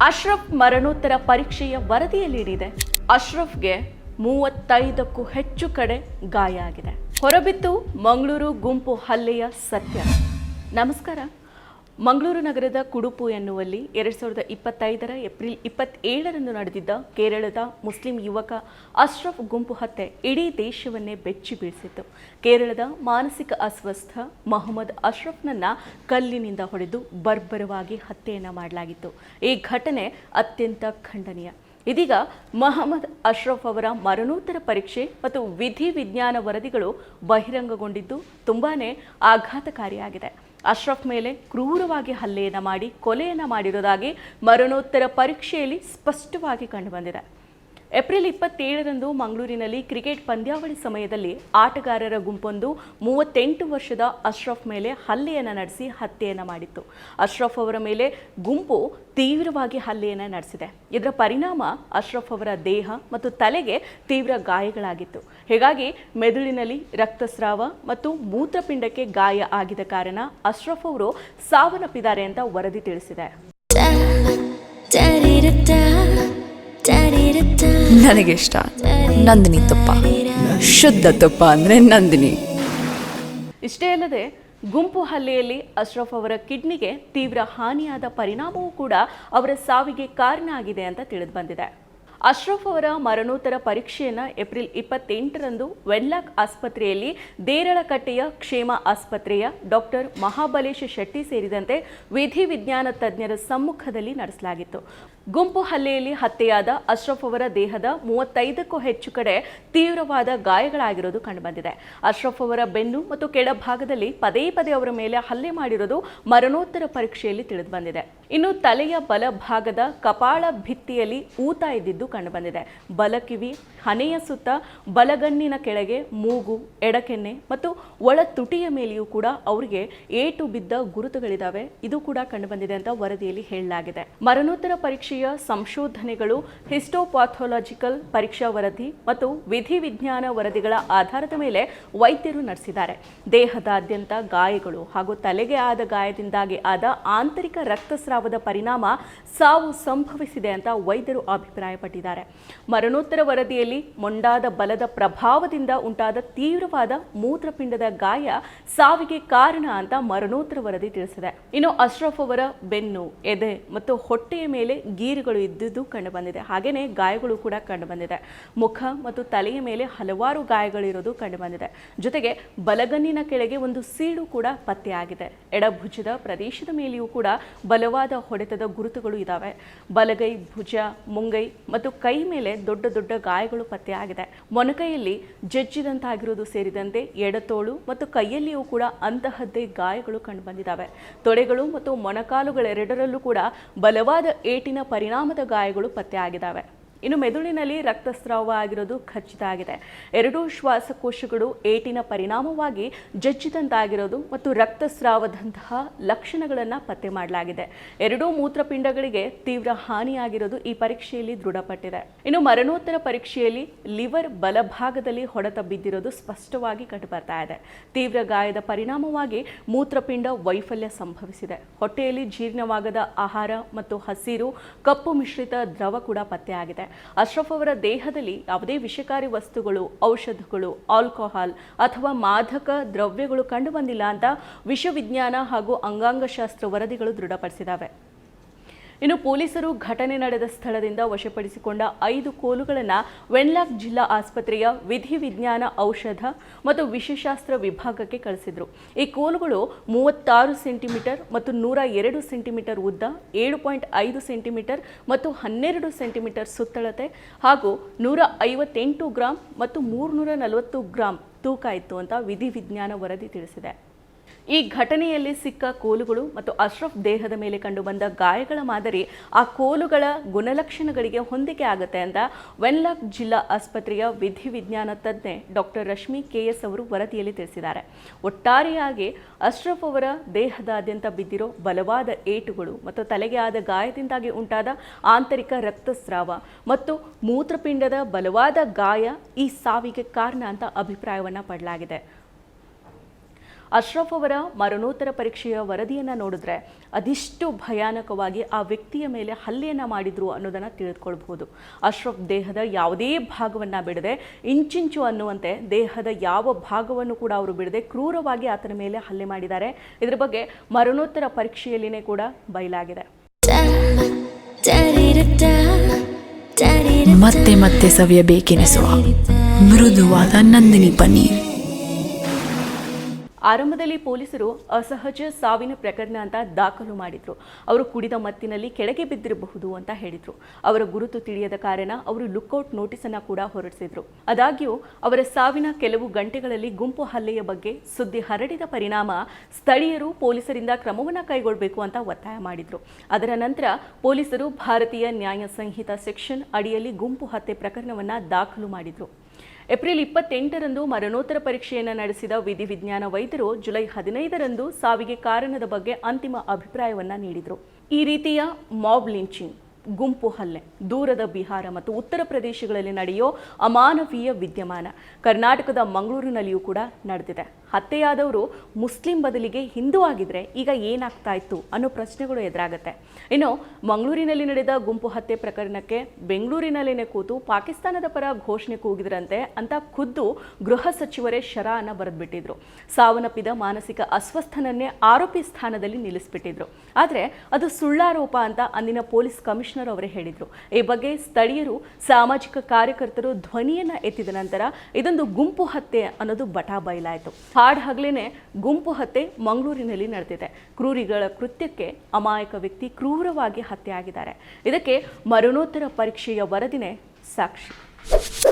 ಅಶ್ರಫ್ ಮರಣೋತ್ತರ ಪರೀಕ್ಷೆಯ ವರದಿಯಲ್ಲಿಡಿದೆ ಅಶ್ರಫ್ಗೆ ಮೂವತ್ತೈದಕ್ಕೂ ಹೆಚ್ಚು ಕಡೆ ಗಾಯ ಆಗಿದೆ. ಹೊರಬಿತ್ತು ಮಂಗಳೂರು ಗುಂಪು ಹಲ್ಲೆಯ ಸತ್ಯ. ನಮಸ್ಕಾರ. ಮಂಗಳೂರು ನಗರದ ಕುಡುಪು ಎನ್ನುವಲ್ಲಿ ಎರಡ್ ಸಾವಿರದ ಇಪ್ಪತ್ತೈದರ ಏಪ್ರಿಲ್ ಇಪ್ಪತ್ತೇಳರಂದು ನಡೆದಿದ್ದ ಕೇರಳದ ಮುಸ್ಲಿಂ ಯುವಕ ಅಶ್ರಫ್ ಗುಂಪು ಹತ್ಯೆ ಇಡೀ ದೇಶವನ್ನೇ ಬೆಚ್ಚಿ ಬೀಳಿಸಿತ್ತು. ಕೇರಳದ ಮಾನಸಿಕ ಅಸ್ವಸ್ಥ ಮೊಹಮ್ಮದ್ ಅಶ್ರಫ್ನನ್ನ ಕಲ್ಲಿನಿಂದ ಹೊಡೆದು ಬರ್ಬರವಾಗಿ ಹತ್ಯೆಯನ್ನು ಮಾಡಲಾಗಿತ್ತು. ಈ ಘಟನೆ ಅತ್ಯಂತ ಖಂಡನೀಯ. ಇದೀಗ ಮಹಮ್ಮದ್ ಅಶ್ರಫ್ ಅವರ ಮರಣೋತ್ತರ ಪರೀಕ್ಷೆ ಮತ್ತು ವಿಧಿ ವಿಜ್ಞಾನ ವರದಿಗಳು ಬಹಿರಂಗಗೊಂಡಿದ್ದು ತುಂಬಾ ಆಘಾತಕಾರಿಯಾಗಿದೆ. ಅಶ್ರಫ್ ಮೇಲೆ ಕ್ರೂರವಾಗಿ ಹಲ್ಲೆಯನ್ನು ಮಾಡಿ ಕೊಲೆಯನ್ನು ಮಾಡಿರೋದಾಗಿ ಮರಣೋತ್ತರ ಪರೀಕ್ಷೆಯಲ್ಲಿ ಸ್ಪಷ್ಟವಾಗಿ ಕಂಡುಬಂದಿದೆ ಏಪ್ರಿಲ್ ಇಪ್ಪತ್ತೇಳರಂದು ಮಂಗಳೂರಿನಲ್ಲಿ ಕ್ರಿಕೆಟ್ ಪಂದ್ಯಾವಳಿ ಸಮಯದಲ್ಲಿ ಆಟಗಾರರ ಗುಂಪೊಂದು ಮೂವತ್ತೆಂಟು ವರ್ಷದ ಅಶ್ರಫ್ ಮೇಲೆ ಹಲ್ಲೆಯನ್ನು ನಡೆಸಿ ಹತ್ಯೆಯನ್ನು ಮಾಡಿತ್ತು. ಅಶ್ರಫ್ ಅವರ ಮೇಲೆ ಗುಂಪು ತೀವ್ರವಾಗಿ ಹಲ್ಲೆಯನ್ನು ನಡೆಸಿದೆ. ಇದರ ಪರಿಣಾಮ ಅಶ್ರಫ್ ಅವರ ದೇಹ ಮತ್ತು ತಲೆಗೆ ತೀವ್ರ ಗಾಯಗಳಾಗಿತ್ತು. ಹೀಗಾಗಿ ಮೆದುಳಿನಲ್ಲಿ ರಕ್ತಸ್ರಾವ ಮತ್ತು ಮೂತ್ರಪಿಂಡಕ್ಕೆ ಗಾಯ ಆಗಿದ ಕಾರಣ ಅಶ್ರಫ್ ಅವರು ಸಾವನ್ನಪ್ಪಿದ್ದಾರೆ ಅಂತ ವರದಿ ತಿಳಿಸಿದೆ. ನನಗೆ ಇಷ್ಟ ನಂದಿನಿ ತುಪ್ಪ. ಶುದ್ಧ ತುಪ್ಪ ಅಂದರೆ ನಂದಿನಿ. ಇಷ್ಟೇ ಅಲ್ಲದೆ, ಗುಂಪು ಹಲ್ಲೆಯಲ್ಲಿ ಅಶ್ರಫ್ ಅವರ ಕಿಡ್ನಿಗೆ ತೀವ್ರ ಹಾನಿಯಾದ ಪರಿಣಾಮವೂ ಕೂಡ ಅವರ ಸಾವಿಗೆ ಕಾರಣ ಆಗಿದೆ ಅಂತ ತಿಳಿದು ಬಂದಿದೆ. ಅಶ್ರಫ್ ಅವರ ಮರಣೋತ್ತರ ಪರೀಕ್ಷೆಯನ್ನು ಏಪ್ರಿಲ್ ಇಪ್ಪತ್ತೆಂಟರಂದು ವೆನ್ಲಾಕ್ ಆಸ್ಪತ್ರೆಯಲ್ಲಿ ದೇರಳಕಟ್ಟೆಯ ಕ್ಷೇಮ ಆಸ್ಪತ್ರೆಯ ಡಾಕ್ಟರ್ ಮಹಾಬಲೇಶ ಶೆಟ್ಟಿ ಸೇರಿದಂತೆ ವಿಧಿ ವಿಜ್ಞಾನ ತಜ್ಞರ ಸಮ್ಮುಖದಲ್ಲಿ ನಡೆಸಲಾಗಿತ್ತು. ಗುಂಪು ಹಲ್ಲೆಯಲ್ಲಿ ಹತ್ಯೆಯಾದ ಅಶ್ರಫ್ ಅವರ ದೇಹದ ಮೂವತ್ತೈದಕ್ಕೂ ಹೆಚ್ಚು ಕಡೆ ತೀವ್ರವಾದ ಗಾಯಗಳಾಗಿರೋದು ಕಂಡುಬಂದಿದೆ. ಅಶ್ರಫ್ ಅವರ ಬೆನ್ನು ಮತ್ತು ಕೆಳಭಾಗದಲ್ಲಿ ಪದೇ ಪದೇ ಅವರ ಮೇಲೆ ಹಲ್ಲೆ ಮಾಡಿರೋದು ಮರಣೋತ್ತರ ಪರೀಕ್ಷೆಯಲ್ಲಿ ತಿಳಿದು ಬಂದಿದೆ ಇನ್ನು ತಲೆಯ ಬಲಭಾಗದ ಕಪಾಳ ಭಿತ್ತಿಯಲ್ಲಿ ಊತ ಇದ್ದಿದ್ದು ಕಂಡುಬಂದಿದೆ ಬಲಕಿವಿ ಹನೆಯ ಸುತ್ತ, ಬಲಗಣ್ಣಿನ ಕೆಳಗೆ ಮೂಗು, ಎಡಕೆನ್ನೆ ಮತ್ತು ಒಳ ತುಟಿಯ ಮೇಲೆಯೂ ಕೂಡ ಅವರಿಗೆ ಏಟು ಬಿದ್ದ ಗುರುತುಗಳಿದ್ದಾವೆ ಇದು ಕೂಡ ಕಂಡುಬಂದಿದೆ ಅಂತ ವರದಿಯಲ್ಲಿ ಹೇಳಲಾಗಿದೆ. ಮರಣೋತ್ತರ ಪರೀಕ್ಷೆಯ ಸಂಶೋಧನೆಗಳು, ಹಿಸ್ಟೋಪಾಥೋಲಾಜಿಕಲ್ ಪರೀಕ್ಷಾ ವರದಿ ಮತ್ತು ವಿಧಿವಿಜ್ಞಾನ ವರದಿಗಳ ಆಧಾರದ ಮೇಲೆ ವೈದ್ಯರು ನಡೆಸಿದ್ದಾರೆ. ದೇಹದಾದ್ಯಂತ ಗಾಯಗಳು ಹಾಗೂ ತಲೆಗೆ ಆದ ಗಾಯದಿಂದಾಗಿ ಆದ ಆಂತರಿಕ ರಕ್ತಸ್ರಾವದ ಪರಿಣಾಮ ಸಾವು ಸಂಭವಿಸಿದೆ ಅಂತ ವೈದ್ಯರು ಅಭಿಪ್ರಾಯಪಟ್ಟಿದ್ದಾರೆ. ಮರಣೋತ್ತರ ವರದಿಯಲ್ಲಿ ಮೊಂಡಾದ ಬಲದ ಪ್ರಭಾವದಿಂದ ಉಂಟಾದ ತೀವ್ರವಾದ ಮೂತ್ರಪಿಂಡದ ಗಾಯ ಸಾವಿಗೆ ಕಾರಣ ಅಂತ ಮರಣೋತ್ತರ ವರದಿ ತಿಳಿಸಿದೆ. ಇನ್ನು ಅಶ್ರಫ್ ಅವರ ಬೆನ್ನು, ಎದೆ ಮತ್ತು ಹೊಟ್ಟೆಯ ಮೇಲೆ ಗೀರುಗಳು ಇದ್ದುದು ಕಂಡುಬಂದಿದೆ. ಹಾಗೆಯೇ ಗಾಯಗಳು ಕೂಡ ಕಂಡುಬಂದಿದೆ. ಮುಖ ಮತ್ತು ತಲೆಯ ಮೇಲೆ ಹಲವಾರು ಗಾಯಗಳಿರೋದು ಕಂಡುಬಂದಿದೆ. ಜೊತೆಗೆ ಬಲಗನ್ನಿನ ಕೆಳಗೆ ಒಂದು ಸೀಳು ಕೂಡ ಪತ್ತೆಯಾಗಿದೆ. ಎಡಭುಜದ ಪ್ರದೇಶದ ಮೇಲೆಯೂ ಕೂಡ ಬಲವಾದ ಹೊಡೆತದ ಗುರುತುಗಳು ಇದ್ದಾವೆ ಬಲಗೈ, ಭುಜ, ಮುಂಗೈ ಮತ್ತು ಕೈ ಮೇಲೆ ದೊಡ್ಡ ದೊಡ್ಡ ಗಾಯಗಳು ಪತ್ತೆಯಾಗಿದೆ ಮೊನಕೈಯಲ್ಲಿ ಜಜ್ಜಿದಂತಾಗಿರೋದು ಸೇರಿದಂತೆ ಎಡತೋಳು ಮತ್ತು ಕೈಯಲ್ಲಿಯೂ ಕೂಡ ಅಂತಹದ್ದೇ ಗಾಯಗಳು ಕಂಡುಬಂದಿದ್ದಾವೆ ತೊಡೆಗಳು ಮತ್ತು ಮೊಣಕಾಲುಗಳೆರಡರಲ್ಲೂ ಕೂಡ ಬಲವಾದ ಏಟಿನ ಪರಿಣಾಮದ ಗಾಯಗಳು ಪತ್ತೆಯಾಗಿದ್ದಾವೆ ಇನ್ನು ಮೆದುಳಿನಲ್ಲಿ ರಕ್ತಸ್ರಾವ ಆಗಿರೋದು ಖಚಿತ ಆಗಿದೆ. ಎರಡೂ ಶ್ವಾಸಕೋಶಗಳು ಏಟಿನ ಪರಿಣಾಮವಾಗಿ ಜಜ್ಜಿದಂತಾಗಿರೋದು ಮತ್ತು ರಕ್ತಸ್ರಾವದಂತಹ ಲಕ್ಷಣಗಳನ್ನು ಪತ್ತೆ ಮಾಡಲಾಗಿದೆ. ಎರಡೂ ಮೂತ್ರಪಿಂಡಗಳಿಗೆ ತೀವ್ರ ಹಾನಿಯಾಗಿರೋದು ಈ ಪರೀಕ್ಷೆಯಲ್ಲಿ ದೃಢಪಟ್ಟಿದೆ. ಇನ್ನು ಮರಣೋತ್ತರ ಪರೀಕ್ಷೆಯಲ್ಲಿ ಲಿವರ್ ಬಲಭಾಗದಲ್ಲಿ ಹೊಡೆತ ಬಿದ್ದಿರೋದು ಸ್ಪಷ್ಟವಾಗಿ ಕಂಡುಬರ್ತಾ ಇದೆ. ತೀವ್ರ ಗಾಯದ ಪರಿಣಾಮವಾಗಿ ಮೂತ್ರಪಿಂಡ ವೈಫಲ್ಯ ಸಂಭವಿಸಿದೆ. ಹೊಟ್ಟೆಯಲ್ಲಿ ಜೀರ್ಣವಾಗದ ಆಹಾರ ಮತ್ತು ಹಸಿರು, ಕಪ್ಪು ಮಿಶ್ರಿತ ದ್ರವ ಕೂಡ ಪತ್ತೆಯಾಗಿದೆ ಅಶ್ರಫ್ ಅವರ ದೇಹದಲ್ಲಿ ಯಾವುದೇ ವಿಷಕಾರಿ ವಸ್ತುಗಳು, ಔಷಧಗಳು, ಆಲ್ಕೋಹಾಲ್ ಅಥವಾ ಮಾದಕ ದ್ರವ್ಯಗಳು ಕಂಡುಬಂದಿಲ್ಲ ಅಂತ ವಿಶ್ವವಿಜ್ಞಾನ ಹಾಗೂ ಅಂಗಾಂಗಶಾಸ್ತ್ರ ವರದಿಗಳು ದೃಢಪಡಿಸಿದ್ದಾವೆ. ಇನ್ನು ಪೊಲೀಸರು ಘಟನೆ ನಡೆದ ಸ್ಥಳದಿಂದ ವಶಪಡಿಸಿಕೊಂಡ ಐದು ಕೋಲುಗಳನ್ನು ವೆನ್ಲಾಕ್ ಜಿಲ್ಲಾ ಆಸ್ಪತ್ರೆಯ ವಿಧಿ ವಿಜ್ಞಾನ ಔಷಧ ಮತ್ತು ವಿಷಶಾಸ್ತ್ರ ವಿಭಾಗಕ್ಕೆ ಕಳಿಸಿದ್ರು. ಈ ಕೋಲುಗಳು ಮೂವತ್ತಾರು ಸೆಂಟಿಮೀಟರ್ ಮತ್ತು ನೂರ ಎರಡು ಸೆಂಟಿಮೀಟರ್ ಉದ್ದ, ಏಳು ಪಾಯಿಂಟ್ ಐದು ಸೆಂಟಿಮೀಟರ್ ಮತ್ತು ಹನ್ನೆರಡು ಸೆಂಟಿಮೀಟರ್ ಸುತ್ತಳತೆ ಹಾಗೂ ನೂರ ಐವತ್ತೆಂಟು ಗ್ರಾಂ ಮತ್ತು ಮೂರುನೂರ ನಲವತ್ತು ಗ್ರಾಂ ತೂಕ ಇತ್ತು ಅಂತ ವಿಧಿ ವಿಜ್ಞಾನ ವರದಿ ತಿಳಿಸಿದೆ. ಈ ಘಟನೆಯಲ್ಲಿ ಸಿಕ್ಕ ಕೋಲುಗಳು ಮತ್ತು ಅಶ್ರಫ್ ದೇಹದ ಮೇಲೆ ಕಂಡುಬಂದ ಗಾಯಗಳ ಮಾದರಿ ಆ ಕೋಲುಗಳ ಗುಣಲಕ್ಷಣಗಳಿಗೆ ಹೊಂದಿಕೆ ಆಗುತ್ತೆ ಅಂತ ವೆನ್ಲಾಕ್ ಜಿಲ್ಲಾ ಆಸ್ಪತ್ರೆಯ ವಿಧಿವಿಜ್ಞಾನ ತಜ್ಞೆ ಡಾಕ್ಟರ್ ರಶ್ಮಿ ಕೆಎಸ್ ಅವರು ವರದಿಯಲ್ಲಿ ತಿಳಿಸಿದ್ದಾರೆ. ಒಟ್ಟಾರೆಯಾಗಿ ಅಶ್ರಫ್ ಅವರ ದೇಹದಾದ್ಯಂತ ಬಿದ್ದಿರೋ ಬಲವಾದ ಏಟುಗಳು ಮತ್ತು ತಲೆಗೆ ಆದ ಗಾಯದಿಂದಾಗಿ ಉಂಟಾದ ಆಂತರಿಕ ರಕ್ತಸ್ರಾವ ಮತ್ತು ಮೂತ್ರಪಿಂಡದ ಬಲವಾದ ಗಾಯ ಈ ಸಾವಿಗೆ ಕಾರಣ ಅಂತ ಅಭಿಪ್ರಾಯವನ್ನು ಪಡಲಾಗಿದೆ. ಅಶ್ರಫ್ ಅವರ ಮರಣೋತ್ತರ ಪರೀಕ್ಷೆಯ ವರದಿಯನ್ನು ನೋಡಿದ್ರೆ ಅದಿಷ್ಟು ಭಯಾನಕವಾಗಿ ಆ ವ್ಯಕ್ತಿಯ ಮೇಲೆ ಹಲ್ಲೆಯನ್ನು ಮಾಡಿದ್ರು ಅನ್ನೋದನ್ನು ತಿಳಿದುಕೊಳ್ಬಹುದು. ಅಶ್ರಫ್ ದೇಹದ ಯಾವುದೇ ಭಾಗವನ್ನು ಬಿಡದೆ ಇಂಚಿಂಚು ಅನ್ನುವಂತೆ ದೇಹದ ಯಾವ ಭಾಗವನ್ನು ಕೂಡ ಅವರು ಬಿಡದೆ ಕ್ರೂರವಾಗಿ ಆತನ ಮೇಲೆ ಹಲ್ಲೆ ಮಾಡಿದ್ದಾರೆ. ಇದರ ಬಗ್ಗೆ ಮರಣೋತ್ತರ ಪರೀಕ್ಷೆಯಲ್ಲಿನೇ ಕೂಡ ಬಯಲಾಗಿದೆ. ಮತ್ತೆ ಮತ್ತೆ ಸವಿಯಬೇಕೆನಿಸುವ ಮೃದುವಾದ ನಂದಿನಿ ಪನ್ನೀರ್. ಆರಂಭದಲ್ಲಿ ಪೊಲೀಸರು ಅಸಹಜ ಸಾವಿನ ಪ್ರಕರಣ ಅಂತ ದಾಖಲು ಮಾಡಿದ್ರು. ಅವರು ಕುಡಿದ ಮತ್ತಿನಲ್ಲಿ ಕೆಳಗೆ ಬಿದ್ದಿರಬಹುದು ಅಂತ ಹೇಳಿದ್ರು. ಅವರ ಗುರುತು ತಿಳಿಯದ ಕಾರಣ ಅವರು ಲುಕ್ಔಟ್ ನೋಟಿಸ್ ಅನ್ನ ಕೂಡ ಹೊರಡಿಸಿದ್ರು. ಆದಾಗ್ಯೂ, ಅವರ ಸಾವಿನ ಕೆಲವು ಗಂಟೆಗಳಲ್ಲಿ ಗುಂಪು ಹಲ್ಲೆಯ ಬಗ್ಗೆ ಸುದ್ದಿ ಹರಡಿದ ಪರಿಣಾಮ ಸ್ಥಳೀಯರು ಪೊಲೀಸರಿಂದ ಕ್ರಮವನ್ನು ಕೈಗೊಳ್ಳಬೇಕು ಅಂತ ಒತ್ತಾಯ ಮಾಡಿದ್ರು. ಅದರ ನಂತರ ಪೊಲೀಸರು ಭಾರತೀಯ ನ್ಯಾಯ ಸಂಹಿತಾ ಸೆಕ್ಷನ್ ಅಡಿಯಲ್ಲಿ ಗುಂಪು ಹತ್ಯೆ ಪ್ರಕರಣವನ್ನ ದಾಖಲು ಮಾಡಿದ್ರು. ಏಪ್ರಿಲ್ ಇಪ್ಪತ್ತೆಂಟರಂದು ಮರಣೋತ್ತರ ಪರೀಕ್ಷೆಯನ್ನು ನಡೆಸಿದ ವಿಧಿವಿಜ್ಞಾನ ವೈದ್ಯರು ಜುಲೈ ಹದಿನೈದರಂದು ಸಾವಿಗೆ ಕಾರಣದ ಬಗ್ಗೆ ಅಂತಿಮ ಅಭಿಪ್ರಾಯವನ್ನು ನೀಡಿದರು. ಈ ರೀತಿಯ ಮಾಬ್ ಲಿಂಚಿಂಗ್ ಗುಂಪು ಹಲ್ಲೆ, ದೂರದ ಬಿಹಾರ ಮತ್ತು ಉತ್ತರ ಪ್ರದೇಶಗಳಲ್ಲಿ ನಡೆಯೋ ಅಮಾನವೀಯ ವಿದ್ಯಮಾನ. ಕರ್ನಾಟಕದ ಮಂಗಳೂರಿನಲ್ಲಿಯೂ ಕೂಡ ನಡೆದಿದೆ. ಹತ್ಯೆಯಾದವರು ಮುಸ್ಲಿಂ ಬದಲಿಗೆ ಹಿಂದೂ ಆಗಿದ್ರೆ ಈಗ ಏನಾಗ್ತಾ ಇತ್ತು ಅನ್ನೋ ಪ್ರಶ್ನೆಗಳು ಎದುರಾಗುತ್ತೆ. ಇನ್ನು ಮಂಗಳೂರಿನಲ್ಲಿ ನಡೆದ ಗುಂಪು ಹತ್ಯೆ ಪ್ರಕರಣಕ್ಕೆ ಬೆಂಗಳೂರಿನಲ್ಲೇನೆ ಕೂತು ಪಾಕಿಸ್ತಾನದ ಪರ ಘೋಷಣೆ ಕೂಗಿದ್ರಂತೆ ಅಂತ ಖುದ್ದು ಗೃಹ ಸಚಿವರೇ ಶರಾನ ಬರೆದ್ಬಿಟ್ಟಿದ್ರು. ಸಾವನ್ನಪ್ಪಿದ ಮಾನಸಿಕ ಅಸ್ವಸ್ಥನನ್ನೇ ಆರೋಪಿ ಸ್ಥಾನದಲ್ಲಿ ನಿಲ್ಲಿಸ್ಬಿಟ್ಟಿದ್ರು. ಆದರೆ ಅದು ಸುಳ್ಳಾರೋಪ ಅಂತ ಅಂದಿನ ಪೊಲೀಸ್ ಕಮಿಷನರ್ ಅವರೇ ಹೇಳಿದ್ರು. ಈ ಬಗ್ಗೆ ಸ್ಥಳೀಯರು, ಸಾಮಾಜಿಕ ಕಾರ್ಯಕರ್ತರು ಧ್ವನಿಯನ್ನ ಎತ್ತಿದ ನಂತರ ಇದೊಂದು ಗುಂಪು ಹತ್ಯೆ ಅನ್ನೋದು ಬಟಾ ಬಯಲಾಯಿತು. ಹಾಡ್ ಗುಂಪು ಹತ್ಯೆ ಮಂಗಳೂರಿನಲ್ಲಿ ನಡೆದಿದೆ. ಕ್ರೂರಿಗಳ ಕೃತ್ಯಕ್ಕೆ ಅಮಾಯಕ ವ್ಯಕ್ತಿ ಕ್ರೂರವಾಗಿ ಹತ್ಯೆ ಆಗಿದ್ದಾರೆ. ಇದಕ್ಕೆ ಮರಣೋತ್ತರ ಪರೀಕ್ಷೆಯ ವರದಿನೇ ಸಾಕ್ಷಿ.